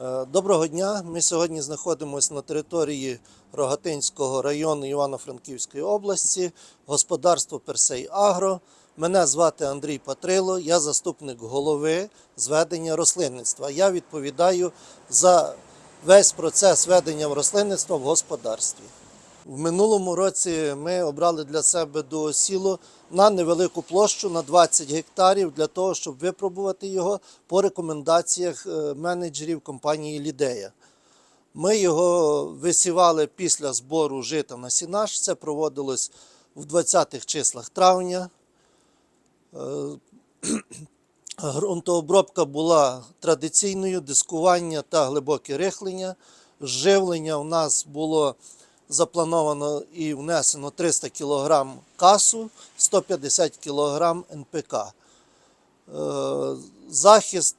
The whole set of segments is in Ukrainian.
Е, Доброго дня. Ми сьогодні знаходимося на території Рогатинського району Івано-Франківської області, господарство Персей Агро. Мене звати Андрій Патрило, я заступник голови зведення рослинництва. Я відповідаю за весь процес ведення рослинництва в господарстві. В минулому році ми обрали для себе дуосіло на невелику площу на 20 гектарів для того, щоб випробувати його по рекомендаціях е, менеджерів компанії Лідея. Ми його висівали після збору жита на сінаж. Це проводилось в 20-х числах травня. Е, Ґрунтообробка була традиційною, дискування та глибоке рихлення. Живлення у нас було заплановано і внесено 300 кг касу, 150 кг НПК. Е, Захист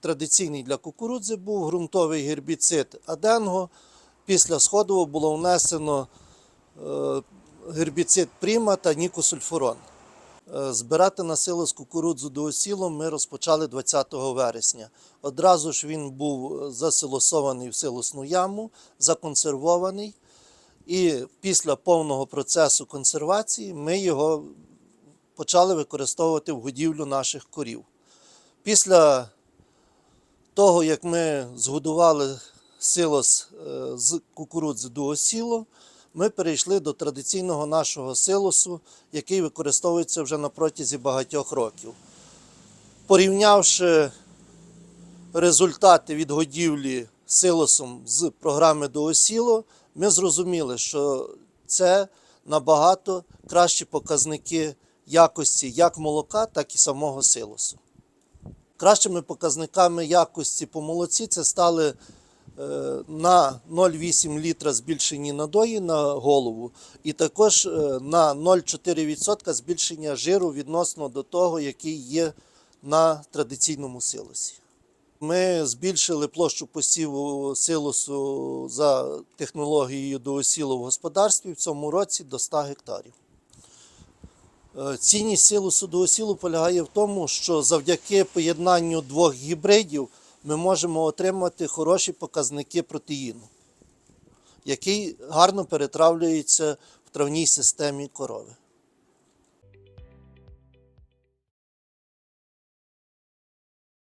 традиційний для кукурудзи був ґрунтовий гербіцид Аденго. Після сходового було внесено е, гербіцид Пріма та нікосульфурон. Е, Збирати на силу з кукурудзу до осілу ми розпочали 20 вересня. Одразу ж він був засилосований в силосну яму, законсервований. І після повного процесу консервації ми його почали використовувати в годівлю наших корів. Після того, як ми згодували силос е, з кукурудзи до осілу, ми перейшли до традиційного нашого силосу, який використовується вже на протязі багатьох років. Порівнявши результати від годівлі силосом з програми до осіло, ми зрозуміли, що це набагато кращі показники якості як молока, так і самого силосу. Кращими показниками якості по молоці це стали е, на 0,8 літра збільшені надої на голову, і також е, на 0,4% збільшення жиру відносно до того, який є на традиційному силосі. Ми збільшили площу посіву силосу за технологією до осілу в господарстві в цьому році до 100 гектарів. Е, Цінність силосу до осілу полягає в тому, що завдяки поєднанню двох гібридів ми можемо отримати хороші показники протеїну, який гарно перетравлюється в травній системі корови.